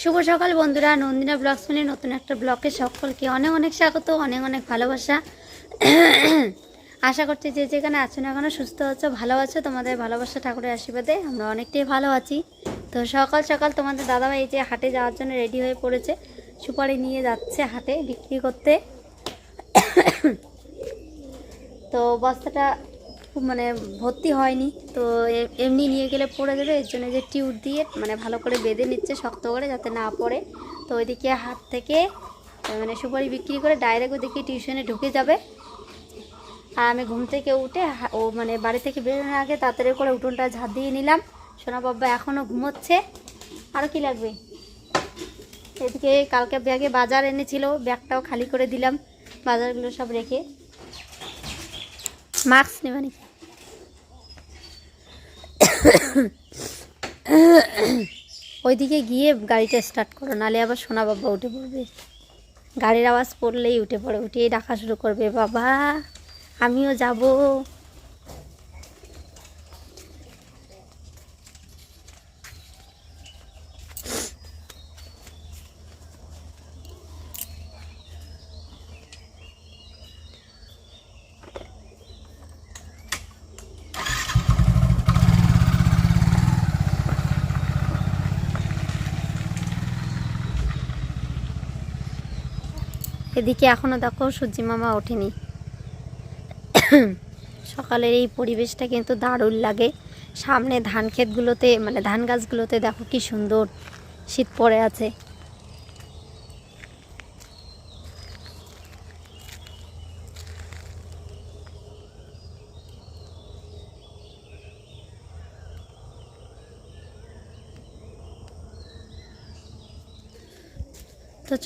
শুভ সকাল বন্ধুরা, নন্দিনা ব্লগ শুনে নতুন একটা ব্লগে সকলকে অনেক অনেক স্বাগত, অনেক অনেক ভালোবাসা। আশা করছি যে যেখানে আছো না কেন সুস্থ আছো, ভালো আছো, তোমাদের ভালোবাসা, ঠাকুরের আশীর্বাদে আমরা অনেকটাই ভালো আছি। তো সকাল সকাল তোমাদের দাদাভাই যে হাটে যাওয়ার জন্য রেডি হয়ে পড়েছে, সুপারি নিয়ে যাচ্ছে হাটে বিক্রি করতে। তো বস্তাটা মানে ভর্তি হয়নি। তো এমনি নিয়ে গেলে পড়ে যাবে, এর জন্য যে টিউব দিয়ে মানে ভালো করে বেঁধে নিচ্ছে শক্ত করে যাতে না পড়ে। তো ওইদিকে হাত থেকে মানে সুপারি বিক্রি করে ডাইরেক্ট ওইদিকে টিউশনে ঢুকে যাবে। আর আমি ঘুম থেকে উঠে ও মানে বাড়ি থেকে বেরোনোর আগে তাড়াতাড়ি করে উঠোনটা ঝাঁপ দিয়ে নিলাম। সোনা বাবা এখনও ঘুমোচ্ছে। আরও কি লাগবে? এদিকে কালকে ব্যাগে বাজার এনেছিল, ব্যাগটাও খালি করে দিলাম। বাজারগুলো সব রেখে। মাস্ক lieber নাকি? ওইদিকে গিয়ে গাড়িটা স্টার্ট করো, নালে আবার সোনা বাবা উঠে পড়বে। গাড়ির আওয়াজ পড়লেই উঠে পড়ে, উঠেই ডাকা শুরু করবে, বাবা। আমিও যাব। এদিকে এখনও দেখো সূর্যি মামা ওঠেনি। সকালের এই পরিবেশটা কিন্তু দারুণ লাগে। সামনে ধান ক্ষেতগুলোতে মানে ধান গাছগুলোতে দেখো কি সুন্দর শীত পড়ে আছে।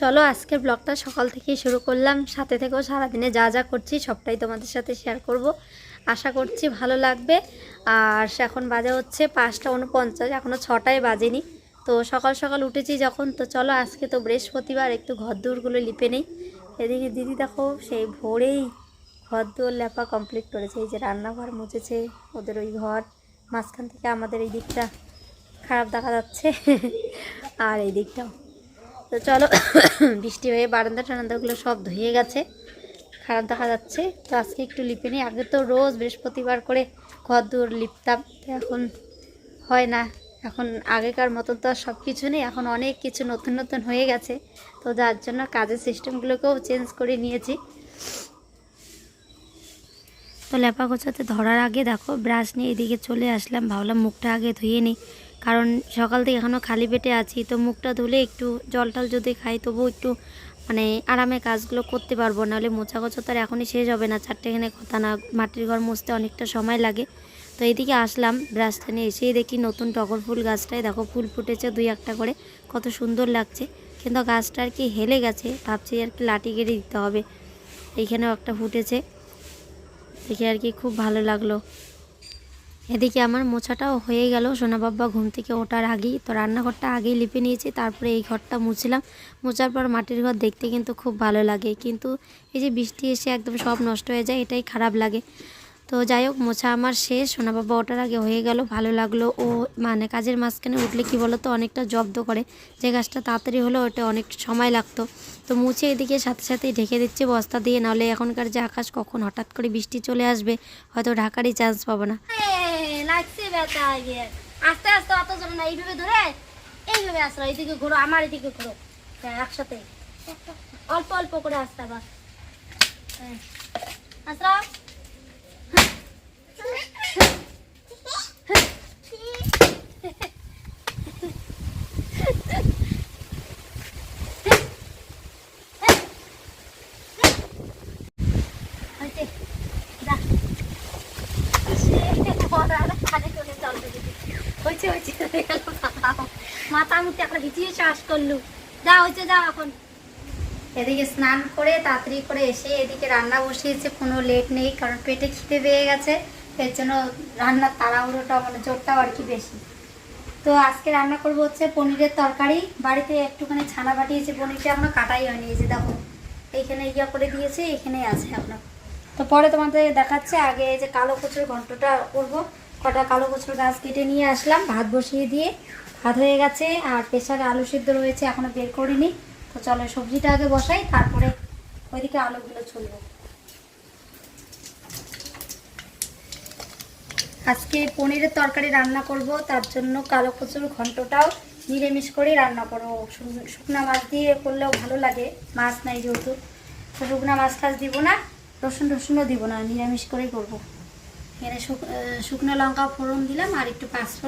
চলো আজকের ব্লগটা সকাল থেকেই শুরু করলাম। সাথে থেকেও সারাদিনে যা যা করছি সবটাই তোমাদের সাথে শেয়ার করব। আশা করছি ভালো লাগবে। আর এখন বাজে হচ্ছে পাঁচটা উনপঞ্চাশ এখনও ছটায় বাজেনি। তো সকাল সকাল উঠেছি যখন, তো চলো আজকে তো বৃহস্পতিবার, একটু ঘর দৌড়গুলো লিপে নেই। এদিকে দিদি দেখো, সেই ভোরেই ঘর দৌড় লেপা কমপ্লিট করেছে। এই যে রান্নাঘর মুছেছে ওদের ওই ঘর। মাঝখান থেকে আমাদের এই দিকটা খারাপ দেখা যাচ্ছে। আর এই দিকটাও। তো চলো, বৃষ্টি হয়ে বারান্দা টারান্দাগুলো সব ধুয়ে গেছে, খারাপ দেখা যাচ্ছে। তো আজকে একটু লিপে নিই। আগে তো রোজ বৃহস্পতিবার করে ঘর দূর লিপতাম এখন হয় না। এখন আগেকার মতন তো আর সব কিছু নেই, এখন অনেক কিছু নতুন নতুন হয়ে গেছে। তো যার জন্য কাজের সিস্টেমগুলোকেও চেঞ্জ করে নিয়েছি। তো লেপা গোছাতে ধরার আগে দেখো, ব্রাশ নিয়ে এদিকে চলে আসলাম। ভাবলাম মুখটা আগে ধুয়ে নিই। কারণ সকাল থেকে এখনও খালি পেটে আছি, তো মুখটা ধুলে একটু জল টল যদি খাই তবু একটু মানে আরামে কাজগুলো করতে পারব, নাহলে মোচা গোছা তো আর এখনই শেষ হবে না। চারটেখানে কথা না, মাটির ঘর মুছতে অনেকটা সময় লাগে। তো এইদিকে আসলাম, ব্রাশটা নিয়ে এসেই দেখি নতুন টগর ফুল গাছটায় দেখো ফুল ফুটেছে দুই একটা করে, কত সুন্দর লাগছে। কিন্তু গাছটা আর কি হেলে গেছে, ভাবছি আর কি লাঠি কেটে দিতে হবে। এইখানেও একটা ফুটেছে, দেখে আর কি খুব ভালো লাগল। এদিকে আমার মোছাটাও হয়ে গেল। সোনা বাবা ঘুম থেকে ওঠার আগেই তো রান্নাঘরটা আগেই লিপে নিয়েছি, তারপরে এই ঘরটা মুছলাম। মোছার পর মাটির ঘর দেখতে কিন্তু খুব ভালো লাগে, কিন্তু এই যে বৃষ্টি এসে একদম সব নষ্ট হয়ে যায়, এটাই খারাপ লাগে। তো যাই হোক, মোছা আমার শেষ, সোনা বাবা ওঠার আগে হয়ে গেল, ভালো লাগল। ও মানে কাজের মাঝখানে উঠলে কি বলো তো অনেকটা জব্দ করে। যে গাছটা তাড়াতাড়ি হলো, ওটা অনেক সময় লাগতো। তো মুছে এদিকে সাথে সাথে ঢেকে দিচ্ছে বস্তা দিয়ে, নাহলে এখনকার যে আকাশ কখন হঠাৎ করে বৃষ্টি চলে আসবে, হয়তো ঢাকারই চান্স পাবো না। আস্তে আস্তে অত জন না, এইভাবে ধরে, এইভাবে আসলো এইদিকে ঘোরো, আমার এদিকে ঘোরো। হ্যাঁ একসাথে। অল্প অল্প করে আসতে আবার। হ্যাঁ আসো হয়েছে যা হয়েছে হয়েছে মাথা মুখে একটা ভিজিয়ে চাষ করলু। যা হয়েছে যা এখন। এদিকে স্নান করে, তাড়াতাড়ি করে এসে এদিকে রান্না বসিয়েছে। কোনো লেট নেই, কারণ পেটে খিদে পেয়ে গেছে। এর জন্য রান্নার তাড়াহুড়োটা মানে জোরটাও আর কি বেশি। তো আজকে রান্না করব হচ্ছে পনিরের তরকারি। বাড়িতে একটুখানি ছানা বাটিয়েছে পনিরটা, এখনও কাটাই হয়নি। এই যে দেখো, এইখানে ইয়া করে দিয়েছে এখানেই আছে এখনও। তো পরে তোমাদের দেখাচ্ছে, আগে এই যে কালো কচুর ঘন্টটা করব। কটা কালো কচুর গাছ কেটে নিয়ে আসলাম, ভাত বসিয়ে দিয়ে। ভাত হয়ে গেছে আর প্রেশারে আলু সিদ্ধ রয়েছে, এখনও বের করিনি। তো চলো সবজিটা আগে বসাই, তারপরে ওইদিকে আলুগুলো ছুলবো। আজকে পনিরের তরকারি রান্না করব, তার জন্য কালো কচুর ঘন্টটাও নিরামিষ করেই রান্না করব। শুকনো- মাছ দিয়ে করলেও ভালো লাগে, মাছ নাই যেহেতু। তো শুকনা মাছ টাছ দিব না, রসুন টসুনও দিব না, নিরামিষ করেই করব। এখানে শুক- শুকনো লঙ্কা ফোড়ন দিলাম, আর একটু পাঁচ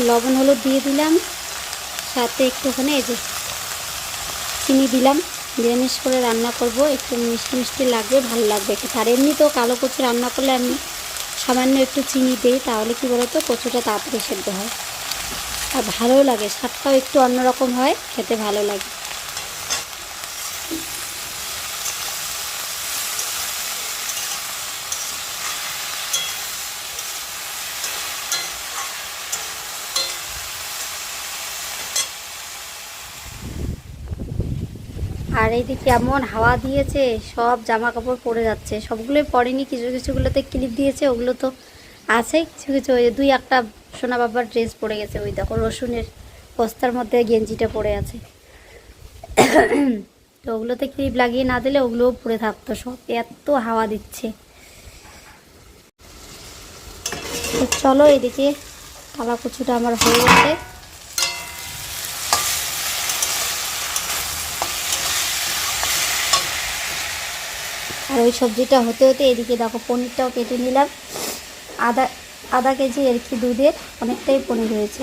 লবণ হলুদ দিয়ে দিলাম। সাথে একটুখানি এই যে চিনি দিলাম। নিরামিষ করে রান্না করব। একটু মিষ্টি মিষ্টি লাগবে, ভালো লাগবে একটু। আর এমনি তো কালো কচু রান্না করলে আমি সামান্য একটু চিনি দিই, তাহলে কি বলতো? কচুটা তাড়াতাড়ি সেদ্ধ হয়। আর ভালোও লাগে, স্বাদটাও একটু অন্যরকম হয়, খেতে ভালো লাগে। আর এইদিকে এমন হাওয়া দিয়েছে, সব জামা কাপড় পরে যাচ্ছে। সবগুলোই পরেনি, কিছু কিছুগুলোতে ক্লিপ দিয়েছে, ওগুলো তো আছে, কিছু কিছু ওই দুই একটা সোনা বাবার ড্রেস পরে গেছে, ওই দেখো রসুনের বস্তার মধ্যে গেঞ্জিটা পরে আছে। তো ওগুলোতে ক্লিপ লাগিয়ে না দিলে ওগুলোও পরে থাকতো সব, এত হাওয়া দিচ্ছে। চলো এদিকে কালা কুচুটা আমার হয়ে গেছে। আর ওই সবজিটা হতে হতে এদিকে দেখো পনিরটাও কেটে নিলাম। আধা আধা কেজি আর কি দুধের, অনেকটাই পনির হয়েছে,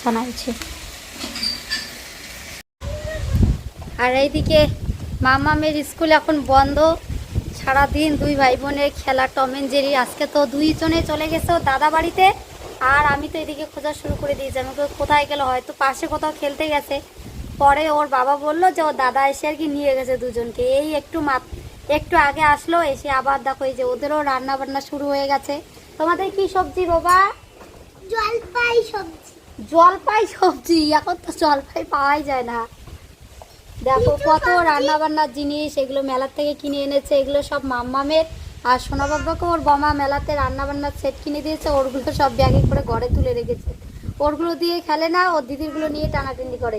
ছানা হয়েছে। আর এইদিকে মামামের স্কুল এখন বন্ধ। সারাদিন দুই ভাই বোনের খেলা, টম এন্ড জেরি। আজকে তো দুইজনে চলে গেছে দাদা বাড়িতে। আর আমি তো এদিকে খোঁজা শুরু করে দিয়েছি। আমি কোথায় গেল? হয়তো পাশে কোথাও খেলতে গেছে। পরে ওর বাবা বলল যে, ওর দাদা এসে আর কি নিয়ে গেছে দুজনকে। এই একটু মাপ একটু আগে আসলো এসে আবার দেখো এই যে ওদেরও রান্না বান্না শুরু হয়ে গেছে। তোমাদের কি সবজি বাবা জলপাই সবজি। জলপাই সবজি? এখন তো জলপাই পাওয়াই যায় না। দেখো কত রান্না বান্নার জিনিস এগুলো মেলার থেকে কিনে এনেছে এগুলো সব মাম্মামের। আর সোনা বাবাকে ওর বাবা মেলাতে রান্না বান্নার সেট কিনে দিয়েছে ওরগুলো সব ব্যাগে করে ঘরে তুলে রেখেছে। ওরগুলো দিয়ে খেলে না ওর দিদিরগুলো নিয়ে টানাটানি করে।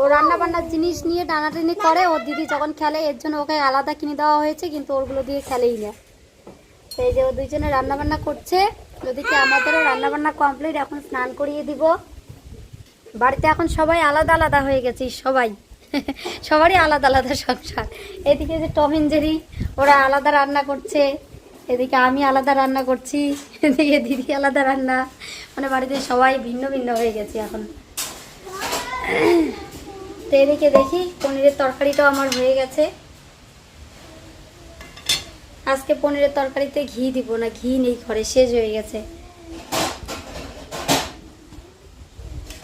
ও রান্না বান্নার জিনিস নিয়ে টানাটানি করে, ওর দিদি যখন খেলে, এর জন্য ওকে আলাদা কিনে দেওয়া হয়েছে, কিন্তু ওরগুলো দিয়ে খেলেই না। এই যে ও দুইজনে রান্না বান্না করছে ওদিকে আমাদেরও রান্না বান্না কমপ্লিট, এখন স্নান করিয়ে দিব। বাড়িতে এখন সবাই আলাদা আলাদা হয়ে গেছি সবাই। সবারই আলাদা আলাদা সংসার। এদিকে যে টম এন্ড জেরি, ওরা আলাদা রান্না করছে। এদিকে আমি আলাদা রান্না করছি, এদিকে দিদি আলাদা রান্না। মানে বাড়িতে সবাই ভিন্ন ভিন্ন হয়ে গেছে এখন। তো এদিকে দেখি পনিরের তরকারিটাও আমার হয়ে গেছে। আজকে পনিরের তরকারিতে ঘি দিব না, ঘি নেই ঘরে শেষ হয়ে গেছে।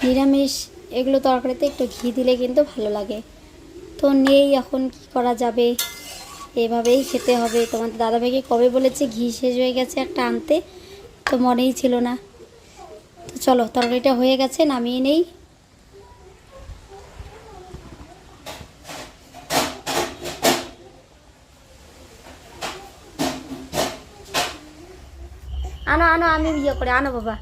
নিরামিষ, এগুলো তরকারিতে একটু ঘি দিলে কিন্তু ভালো লাগে। তো নেই, এখন কি করা যাবে? এভাবেই খেতে হবে। তোমাদের দাদাভাইকে কবে বলেছে ঘি শেষ হয়ে গেছে একটা আনতে? তো মনেই ছিল না। তো চলো, তরকারিটা হয়ে গেছে, নামিয়ে নেই আনো আনো আমি ইয়ে করে, আনো বাবা।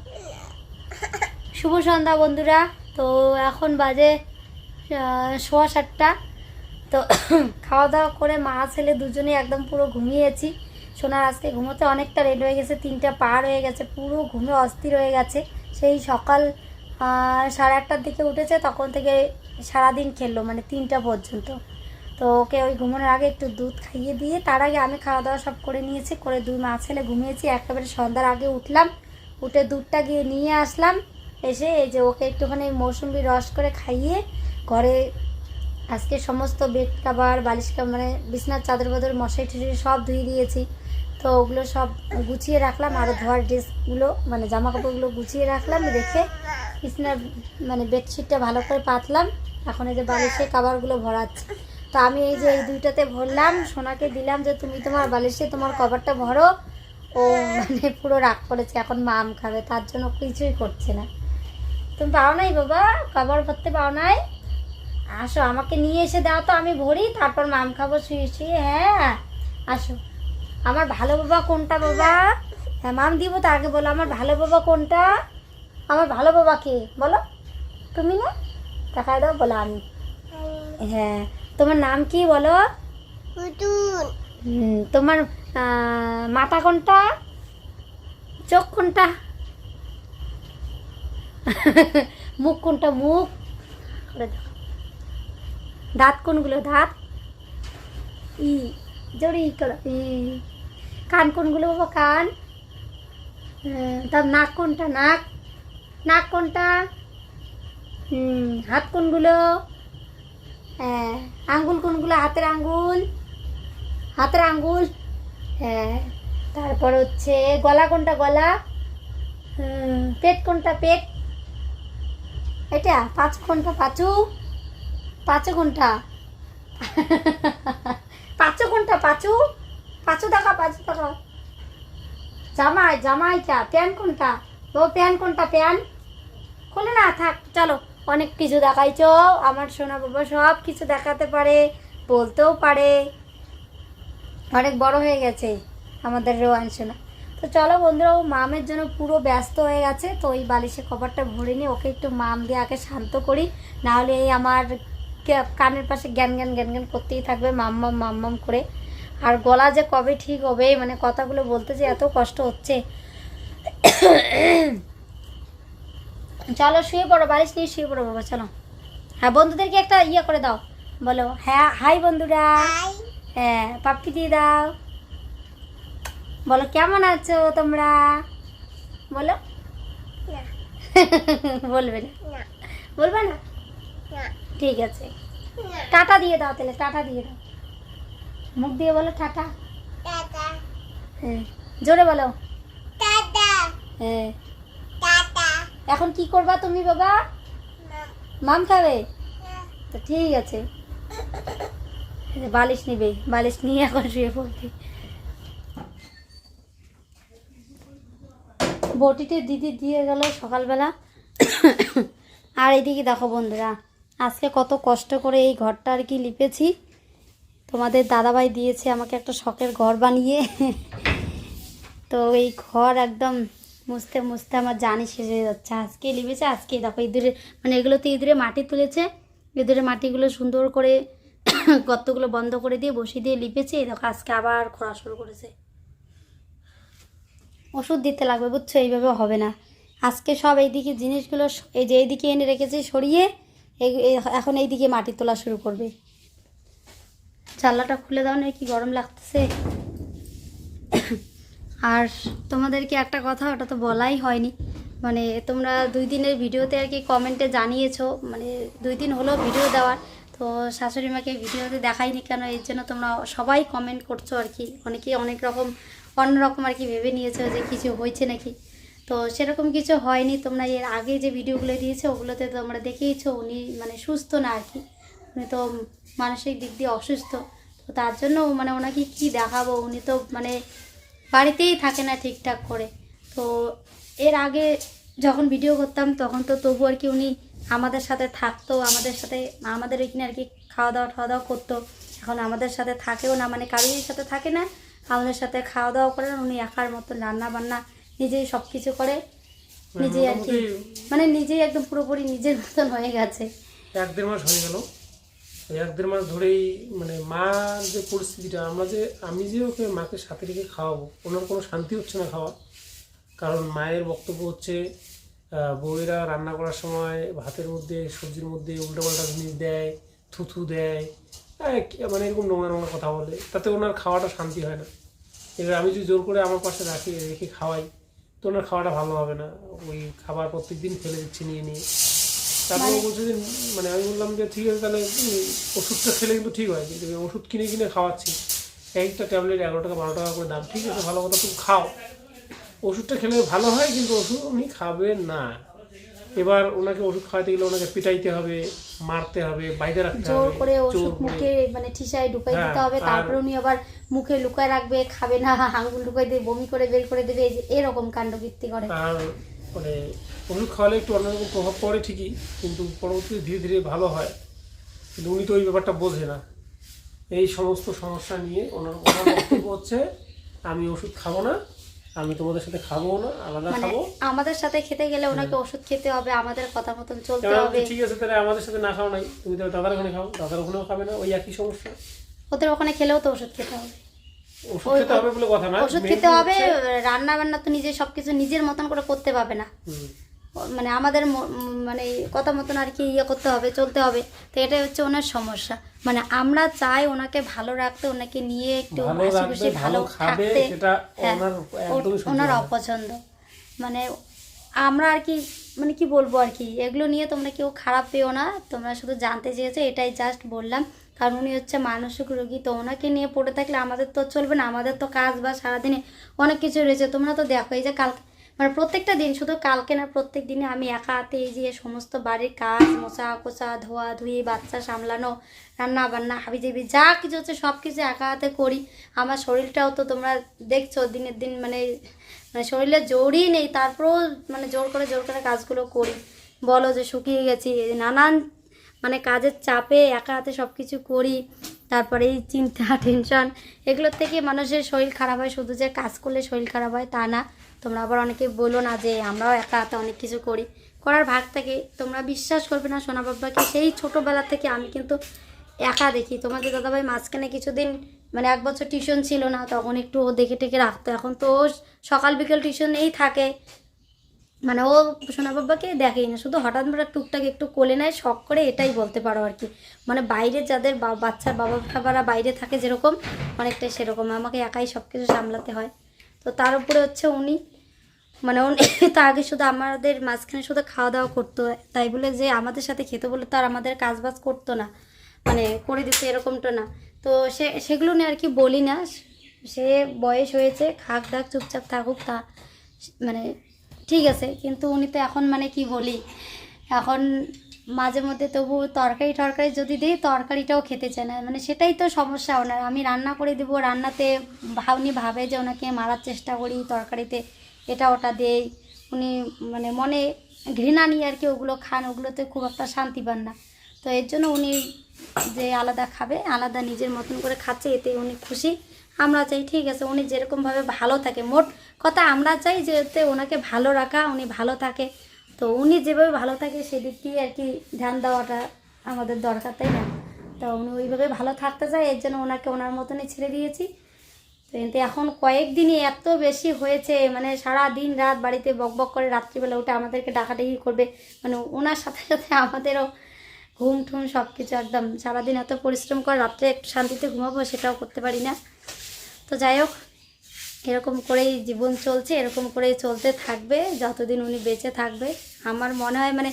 শুভ সন্ধ্যা বন্ধুরা। তো এখন বাজে সোয়া সাতটা। তো খাওয়া দাওয়া করে মা, ছেলে দুজনে একদম পুরো ঘুমিয়েছি। সোনার আজকে ঘুমোতে অনেকটা রেড হয়ে গেছে, তিনটা পার হয়ে গেছে, পুরো ঘুমে অস্থির হয়ে গেছে। সেই সকাল সাড়ে আটটার দিকে উঠেছে, তখন থেকে সারাদিন খেললো মানে তিনটা পর্যন্ত। তো ওকে ওই ঘুমানোর আগে একটু দুধ খাইয়ে দিয়ে তার আগে আমি খাওয়া দাওয়া সব করে নিয়েছি, করে দুই মা ছেলে ঘুমিয়েছি। একেবারে সন্ধ্যার আগে উঠলাম, উঠে দুধটা গিয়ে নিয়ে আসলাম। এসে এই যে ওকে একটুখানি মৌসুমি রস করে খাইয়ে ঘরে আজকে সমস্ত বেড কাভার, বালিশ মানে বিছনার চাদর বাদর, মশারি টশারি সব ধুয়ে দিয়েছি। তো ওগুলো সব গুছিয়ে রাখলাম আরও ধোয়ার ড্রেসগুলো মানে জামা কাপড়গুলো গুছিয়ে রাখলাম, রেখে বিছনার মানে বেডশিটটা ভালো করে পাতলাম। এখন এই যে বালিশে কাবারগুলো ভরাচ্ছে। তো আমি এই যে এই দুইটাতে ভরলাম, সোনাকে দিলাম যে তুমি তোমার বালিশে তোমার কভারটা ভরো। ও মানে পুরো রাগ করেছে, এখন মাম খাবে, তার জন্য কিছুই করছে না। তুমি পাও নাই বাবা? কভার ভরতে পাও নাই? আসো, আমাকে নিয়ে এসে দাও তো, আমি ভরি, তারপর মাম খাব, শুয়ে শুয়ে হ্যাঁ। আসো। আমার ভালো বাবা কোনটা বাবা? হ্যাঁ মাম দিব তো, আগে বলো, আমার ভালো বাবা কোনটা? আমার ভালো বাবা কে? বলো। তুমি না? দেখায় দাও, বলো আমি। হ্যাঁ। তোমার নাম কি বলো? হুম, তোমার মাথা কোনটা? চোখ কোনটা? মুখ কোনটা? মুখ। দাঁত কোনগুলো? দাঁত। ই জোরে ই করো। ই কান কোনগুলো বাবা কান? তার নাক কোনটা? নাক। নাক কোনটা? হাত কোনগুলো? হ্যাঁ আঙ্গুল কোনগুলো? হাতের আঙ্গুল। হাতের আঙ্গুল। হ্যাঁ তারপর হচ্ছে গলা কোনটা গলা? পেট কোনটা পেট? এটা, পাঁচ কোনটা পাঁচু? পাঁচু কোনটা? পাঁচু কোনটা পাঁচু? পাঁচু দেখা পাঁচু দেখা। জামাই, জামাইটা, প্যান কোনটা? ও, প্যান কোনটা, প্যান? খোলে না, থাক, চলো। অনেক কিছু দেখাইছো, আমার সোনা বাবা সব কিছু দেখাতে পারে, বলতেও পারে। অনেক বড় হয়ে গেছে আমাদের রোয়ান সোনা। তো চলো বন্ধুরা, ও মামের জন্য পুরো ব্যস্ত হয়ে গেছে, তো ওই বালিশে কভারটা ভরে নিয়ে ওকে একটু মাম দিয়ে আগে শান্ত করি, নাহলে এই আমার কানের পাশে জ্ঞান জ্ঞান জ্ঞান জ্ঞান করতেই থাকবে মাম্মাম মাম্মাম করে। আর গলা যে কবে ঠিক হবে মানে কথাগুলো বলতে যে এত কষ্ট হচ্ছে চলো শুয়ে পড়ো বালিশ নিয়ে শুয়ে পড়ো বাবা চলো। হ্যাঁ বন্ধুদেরকে একটা ইয়ে করে দাও। বলো হ্যাঁ হাই বন্ধুরা। হ্যাঁ পাপ্পি দিয়ে দাও। বলো কেমন আছো তোমরা? বলো। বলবে না। বলবে না? ঠিক আছে। টাটা দিয়ে দাও তাহলে টাটা দিয়ে দাও। মুখ দিয়ে বলো টাটা। হ্যাঁ জোরে বলো। হ্যাঁ। এখন কি করবা তুমি, বাবা? মাম খাবে? ঠিক আছে। বালিশ নিবে, বালিশ নিয়ে এখন শুয়ে পড়বে। বটিতে দিদি দিয়ে গেল সকালবেলা। আর এইদিকে দেখো বন্ধুরা, আজকে কত কষ্ট করে এই ঘরটা আর কি লিপেছি। তোমাদের দাদাভাই দিয়েছে আমাকে একটা শখের ঘর বানিয়ে। তো এই ঘর একদম মুছতে মুছতে আমার জানি শেষ হয়ে যাচ্ছে। আজকে লিপেছে, আজকে দেখো ইঁদুরে মানে এগুলোতে ইঁদুরে মাটি তুলেছে। ইঁদুরে মাটিগুলো সুন্দর করে গর্তগুলো বন্ধ করে দিয়ে, বসিয়ে দিয়ে লিপেছে। দেখো, আজকে আবার খোঁড়া শুরু করেছে। ওষুধ দিতে লাগবে, বুঝছ? এইভাবে হবে না। আজকে সব এইদিকে জিনিসগুলো এই যে এইদিকে এনে রেখেছি সরিয়ে এখন এইদিকে মাটি তোলা শুরু করবে। জানলাটা খুলে দাও না কি গরম লাগতেছে? আর তোমাদেরকে একটা কথা, ওটা তো বলাই হয়নি। মানে তোমরা দুই দিনের ভিডিওতে আর কি কমেন্টে জানিয়েছো মানে দুই দিন হলো ভিডিও দেওয়ার, তো শাশুড়ি মাকে ভিডিওতে দেখাইনি কেন? এর জন্য তোমরা সবাই কমেন্ট করছ আর কি। অনেকেই অনেক রকম অন্যরকম আর কি ভেবে নিয়েছো যে কিছু হয়েছে নাকি। তো সেরকম কিছু হয়নি। তোমরা এর আগে যে ভিডিওগুলো দিয়েছ, ওগুলোতে তোমরা দেখেইছো উনি মানে সুস্থ না আর কি। উনি তো মানসিক দিক দিয়ে অসুস্থ। তো তার জন্য মানে ওনাকে কি দেখাবো? উনি তো মানে বাড়িতেই থাকে না ঠিকঠাক করে। তো এর আগে যখন ভিডিও করতাম তখন তো তবু আর কি উনি আমাদের সাথে থাকতো আমাদের সাথে আমাদের ওইখানে আর কি খাওয়া দাওয়া খাওয়া দাওয়া করতো। এখন আমাদের সাথে থাকেও না মানে কারোর সাথে থাকে না। আমাদের সাথে খাওয়া দাওয়া করেন উনি একার মতো রান্না বান্না নিজেই সব কিছু করে নিজেই আর কি মানে নিজেই একদম পুরোপুরি নিজের মতন হয়ে গেছে। এক দেড় মাস হয়ে গেল। এক দেড় মাস ধরেই মানে মার যে পরিস্থিতিটা, আমরা যে, আমি যে ওকে মাকে সাথে রেখে খাওয়াবো, ওনার কোনো শান্তি হচ্ছে না খাওয়া কারণ মায়ের বক্তব্য হচ্ছে বউয়েরা রান্না করার সময় ভাতের মধ্যে, সবজির মধ্যে উল্টোপাল্টা জিনিস দেয়, থুথু দেয় মানে এরকম নোংরা নোংরা কথা বলে, তাতে ওনার খাওয়াটা শান্তি হয় না। এবার আমি যদি জোর করে আমার পাশে রাখি, রেখে খাওয়াই, তো ওনার খাওয়াটা ভালো হবে না। ওই খাবার প্রত্যেক দিন ফেলে দিচ্ছে নিয়ে নিয়ে। তারপরে বলছে যে মানে আমি বললাম যে ঠিক আছে তাহলে ওষুধটা খেলে কিন্তু ঠিক হয়। কিন্তু ওষুধ কিনে কিনে খাওয়াচ্ছি। একটা ট্যাবলেট এগারো টাকা বারো টাকা করে দাম। ঠিক আছে ভালো কথা তুমি খাও। ওষুধটা খেলে ভালো হয় কিন্তু ওষুধ উনি খাবেন না। এবার ওনাকে ওষুধ খাওয়াতে গেলে ওনাকে পিটাইতে হবে মারতে হবে বাইরে রাখতে জোর হবে করে ওষুধ মুখে মানে ঠিসায় ঢুকাই হ্যাঁ, দিতে হবে। তারপরে উনি আবার মুখে লুকায় রাখবে খাবে না আঙুল ঢুকাই দিয়ে বমি করে বের করে দেবে। যে এরকম কাণ্ড কীর্তি করে। আর মানে ওষুধ খাওয়ালে একটু অন্যরকম প্রভাব পড়ে ঠিকই কিন্তু পরবর্তীতে ধীরে ধীরে ভালো হয়। কিন্তু উনি তো ওই ব্যাপারটা বোঝে না। এই সমস্ত সমস্যা নিয়ে ওনার ওনার বক্তব্য হচ্ছে আমি ওষুধ খাব না আমি তোমাদের সাথে খাব না আলাদা মানে খাব। আমাদের সাথে খেতে গেলে ওনাকে ওষুধ খেতে হবে আমাদের কথা মতন চলতে হবে। ঠিক আছে তাহলে আমাদের সাথে না খাও নাই তুমি তাহলে দাদার ওখানে খাও দাদার ওখানেও খাবে না ওই একই সমস্যা। ওদের ওখানে খেলেও তো ওষুধ খেতে হবে। ওষুধ খেতে হবে বলে কথা না ওষুধ খেতে হবে রান্না বান্না তো নিজে সবকিছু নিজের মতন করে করতে পারবে না। মানে আমাদের মানে কথা মতন আর কি ইয়ে করতে হবে চলতে হবে। তো এটাই হচ্ছে ওনার সমস্যা। মানে আমরা চাই ওনাকে ভালো রাখতে ওনাকে নিয়ে একটু হাসি খুশি ভালো থাকতে। হ্যাঁ, ওনার। অপছন্দ। মানে আমরা আর কি মানে কি বলব আর কি এগুলো নিয়ে তোমরা কেউ খারাপ পেও না। তোমরা শুধু জানতে চেয়েছো এটাই জাস্ট বললাম। কারণ উনি হচ্ছে মানসিক রোগী তো ওনাকে নিয়ে পড়ে থাকলে আমাদের তো চলবে না আমাদের তো কাজ বা সারাদিনে অনেক কিছু রয়েছে। তোমরা তো দেখো এই যে কাল মানে প্রত্যেকটা দিন, শুধু কালকে না, প্রত্যেক দিনে আমি একা হাতে এই যে সমস্ত বাড়ির কাজ, মোছা কোচা ধোয়া, ধুয়ে, বাচ্চা সামলানো, রান্না বান্না হাবি হাবিজাবি, যা কিছু হচ্ছে সব কিছু একা হাতে করি। আমার শরীরটাও তো তোমরা দেখছ, দিনের দিন মানে মানে শরীরে জোরই নেই, তারপরেও মানে জোর করে জোর করে কাজগুলো করি। বলো যে শুকিয়ে গেছি, নানান মানে কাজের চাপে একা হাতে সব কিছু করি। তারপরে এই চিন্তা টেনশন এগুলোর থেকে মানুষের শরীর খারাপ হয়, শুধু যে কাজ করলে শরীর খারাপ হয় তা না। তোমরা আবার অনেকে বলো না যে আমরাও একা হাতে অনেক কিছু করি। করার ভাগ থাকে। তোমরা বিশ্বাস করবে না সোনা বাবাকে সেই ছোটোবেলা থেকে আমি কিন্তু একা দেখি। তোমাদের দাদাভাই মাঝখানে কিছুদিন মানে এক বছর টিউশন ছিল না, তখন একটু ও দেখে টেকে রাখতো। এখন তো ও সকাল বিকেল টিউশনেই থাকে। মানে ও সোনা বাবাকে দেখেই না। শুধু হঠাৎ হঠাৎ টুকটাক একটু কোলে নেয়, শখ করে এটাই বলতে পারো আর কি। মানে বাইরে যাদের বাচ্চার বাবা, বাবারা বাইরে থাকে যেরকম, অনেকটাই সেরকম। আমাকে একাই সব কিছু সামলাতে হয়। তো তার উপরে হচ্ছে উনি মানে উনি তো আগে শুধু আমাদের মাঝখানে শুধু খাওয়া দাওয়া করতো। তাই বলে যে আমাদের সাথে খেতে বলে তো আর আমাদের কাজ বাজ করতো না। মানে করে দিতে এরকমটা না। তো সে, সেগুলো নিয়ে আর কি বলি না। সে বয়স হয়েছে, খাক দাক, চুপচাপ থাকুক তা মানে ঠিক আছে। কিন্তু উনি তো এখন মানে কি বলি? এখন মাঝে মধ্যে তবু তরকারি টরকারি যদি দিই, তরকারিটাও খেতে চায় না। মানে সেটাই তো সমস্যা ওনার। আমি রান্না করে দেবো, রান্নাতে ভা- উনি ভাবে যে ওনাকে মারার চেষ্টা করি, তরকারিতে এটা ওটা দেই। উনি মানে মনে ঘৃণা নিয়ে আর কি ওগুলো খান, ওগুলোতে খুব একটা শান্তি পান না। তো এর জন্য উনি যে আলাদা খাবে, আলাদা নিজের মতন করে খাচ্ছে, এতে উনি খুশি। আমরা চাই, ঠিক আছে, উনি যেরকমভাবে ভালো থাকে। মোট কথা আমরা চাই যে ওনাকে ভালো রাখা, উনি ভালো থাকে। তো উনি যেভাবে ভালো থাকে সেদিক দিয়ে আর কি ধ্যান দেওয়াটা আমাদের দরকার, তাই না? তো উনি ওইভাবে ভালো থাকতে চায়, এর জন্য ওনাকে ওনার মতনই ছেড়ে দিয়েছি। তো কিন্তু এখন কয়েকদিনই এত বেশি হয়েছে মানে সারা দিন রাত বাড়িতে বক বক করে রাত্রিবেলা উঠে আমাদেরকে ডাকাডাকি করবে মানে ওনার সাথে সাথে আমাদেরও ঘুম ঠুম সব কিছু একদম। সারাদিন এত পরিশ্রম করে রাত্রে একটু শান্তিতে ঘুমাবো সেটাও করতে পারি না। তো যাই হোক, এরকম করেই জীবন চলছে, এরকম করেই চলতে থাকবে, যতদিন উনি বেঁচে থাকবে। আমার মনে হয় মানে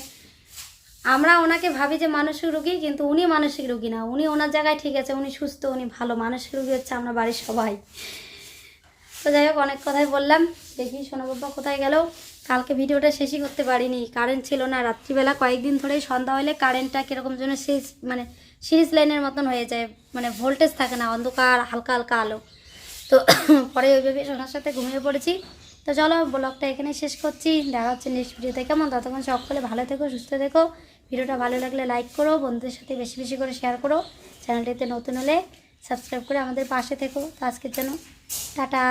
আমরা ওনাকে ভাবি যে মানসিক রুগী, কিন্তু উনি মানসিক রুগী না। উনি ওনার জায়গায় ঠিক আছে, উনি সুস্থ, উনি ভালো। মানসিক রুগী হচ্ছে আমরা বাড়ির সবাই। তো যাই হোক, অনেক কথাই বললাম। দেখি সোনাবাবা কোথায় গেল। কালকে ভিডিওটা শেষই করতে পারিনি। কারেন্ট ছিল না। রাত্রিবেলা কয়েকদিন ধরেই সন্ধ্যা হলে কারেন্টটা কীরকম যেন শেষ মানে সিরিজ লাইনের মতন হয়ে যায়। মানে ভোল্টেজ থাকে না, অন্ধকার, হালকা হালকা আলো। তো পরে ওইভাবে সোনার সাথে ঘুমিয়ে পড়েছি। তো চলো ব্লগটা এখানে শেষ করছি। দেখা হচ্ছে নেক্সট ভিডিওতে কেমন? ততক্ষণ সকলে ভালো থেকো, সুস্থ থেকো। ভিডিওটা ভালো লাগলে লাইক করো, বন্ধুদের সাথে বেশি বেশি করে শেয়ার করো। চ্যানেলটিতে নতুন হলে সাবস্ক্রাইব করে আমাদের পাশে থেকো। তো আজকের জন্য, টাটা।